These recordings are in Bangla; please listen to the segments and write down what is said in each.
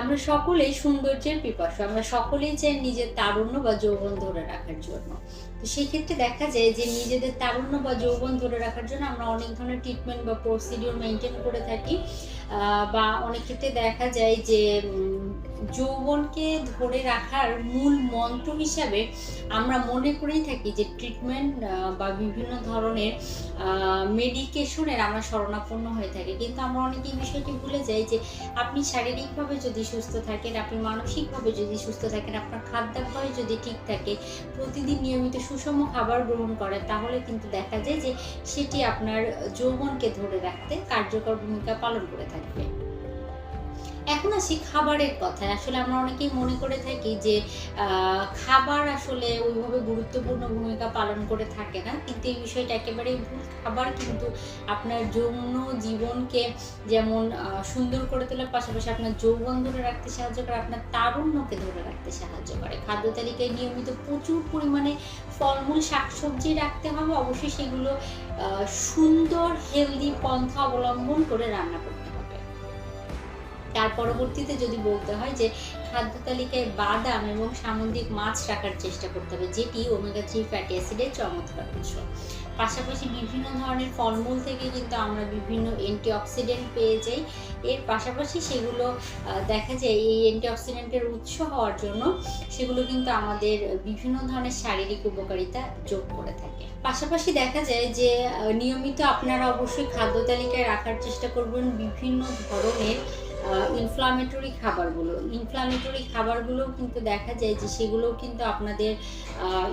আমরা সকলেই সৌন্দর্যের পিপাসু, আমরা সকলেই চাই নিজের তারুণ্য বা যৌবন ধরে রাখার জন্য। তো সেই ক্ষেত্রে দেখা যায় যে নিজেদের তারুণ্য বা যৌবন ধরে রাখার জন্য আমরা অনেক ধরনের ট্রিটমেন্ট বা প্রসিডিওর মেনটেন করে থাকি। বা অনেক ক্ষেত্রে দেখা যায় যে যৌবনকে ধরে রাখার মূল মন্ত্র হিসাবে আমরা মনে করেই থাকি যে ট্রিটমেন্ট বা বিভিন্ন ধরনের মেডিকেশনের আমরা শরণাপন্ন হয়ে থাকি। কিন্তু আমরা অনেকে এই বিষয়টি ভুলে যাই যে আপনি শারীরিকভাবে যদি সুস্থ থাকেন, আপনি মানসিকভাবে যদি সুস্থ থাকেন, আপনার খাদ্যাভ্যাস যদি ঠিক থাকে, প্রতিদিন নিয়মিত সুষম খাবার গ্রহণ করেন, তাহলে কিন্তু দেখা যায় যে সেটি আপনার যৌবনকে ধরে রাখতে কার্যকর ভূমিকা পালন করে থাকবে। এখন আসি খাবারের কথায়। আসলে আমরা অনেকেই মনে করে থাকি যে খাবার আসলে ওইভাবে গুরুত্বপূর্ণ ভূমিকা পালন করে থাকে না। কিন্তু এই বিষয়টা একেবারেই ভুল। খাবার কিন্তু আপনার যৌন জীবনকে যেমন সুন্দর করে তোলার পাশাপাশি আপনার যৌবন ধরে রাখতে সাহায্য করে, আপনার তারুণ্যকে ধরে রাখতে সাহায্য করে। খাদ্য তালিকায় নিয়মিত প্রচুর পরিমাণে ফলমূল, শাকসবজি রাখতে হবে। অবশ্যই সেগুলো সুন্দর হেলদি পন্থা অবলম্বন করে রান্না করতে তার পরবর্তীতে যদি বলতে হয় যে খাদ্য তালিকায় বাদাম এবং সামুদ্রিক মাছ রাখার চেষ্টা করতে হবে, যেটি ওমেগা থ্রি ফ্যাটি অ্যাসিডের চমৎকার উৎস। পাশাপাশি বিভিন্ন ধরনের ফলমূল থেকে কিন্তু আমরা বিভিন্ন অ্যান্টিঅক্সিডেন্ট পেয়ে যাই। এর পাশাপাশি সেগুলো দেখা যায় এই অ্যান্টিঅক্সিডেন্টের উৎস হওয়ার জন্য সেগুলো কিন্তু আমাদের বিভিন্ন ধরনের শারীরিক উপকারিতা যোগ করে থাকে। পাশাপাশি দেখা যায় যে নিয়মিত আপনারা অবশ্যই খাদ্য তালিকায় রাখার চেষ্টা করবেন বিভিন্ন ধরনের ইনফ্লামেটরি খাবারগুলো। ইনফ্লামেটরি খাবারগুলো কিন্তু দেখা যায় যে সেগুলো কিন্তু আপনাদের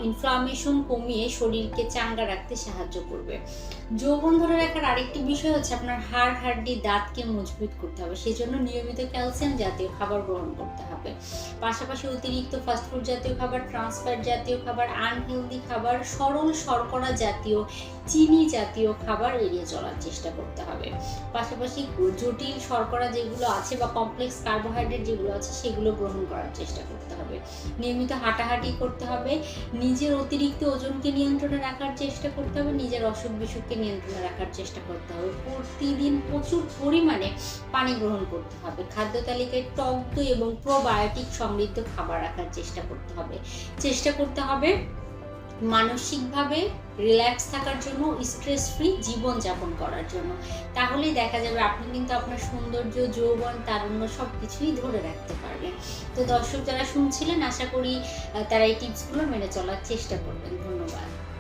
ইনফ্লামেশন কমিয়ে শরীরকে চাঙ্গা রাখতে সাহায্য করবে। যৌবন ধরে রাখার আরেকটি বিষয় হচ্ছে আপনার হাড়, হাড্ডি, দাঁতকে মজবুত করতে হবে। সেজন্য নিয়মিত ক্যালসিয়াম জাতীয় খাবার গ্রহণ করতে হবে। পাশাপাশি অতিরিক্ত ফাস্টফুড জাতীয় খাবার ট্রান্সফ্যাট জাতীয় খাবার আনহেলদি খাবার, সরল শর্করা জাতীয়, চিনি জাতীয় খাবার এড়িয়ে চলার চেষ্টা করতে হবে। পাশাপাশি জটিল শর্করা যেগুলো আছে বা কমপ্লেক্স কার্বোহাইড্রেট যেগুলো আছে সেগুলো গ্রহণ করার চেষ্টা করতে হবে। নিয়মিত হাঁটাহাঁটি করতে হবে, নিজের অতিরিক্ত ওজনকে নিয়ন্ত্রণে রাখার চেষ্টা করতে হবে, নিজের অসুখ বিসুখকে নিয়ন্ত্রণে রাখার চেষ্টা করতে হবে। প্রতিদিন প্রচুর পরিমাণে পানি গ্রহণ করতে হবে। খাদ্য তালিকায় টক দই এবং প্রোবায়োটিক সমৃদ্ধ খাবার রাখার চেষ্টা করতে হবে। চেষ্টা করতে হবে মানসিকভাবে রিল্যাক্স থাকার জন্য স্ট্রেস ফ্রি জীবন যাপন করার জন্য। তাহলেই দেখা যাবে আপনি কিন্তু আপনার সৌন্দর্য, যৌবন, তারুণ্য সব কিছুই ধরে রাখতে পারবেন। তো দর্শক যারা শুনছিলেন, আশা করি তারা এই টিপসগুলো মেনে চলার চেষ্টা করবেন। ধন্যবাদ।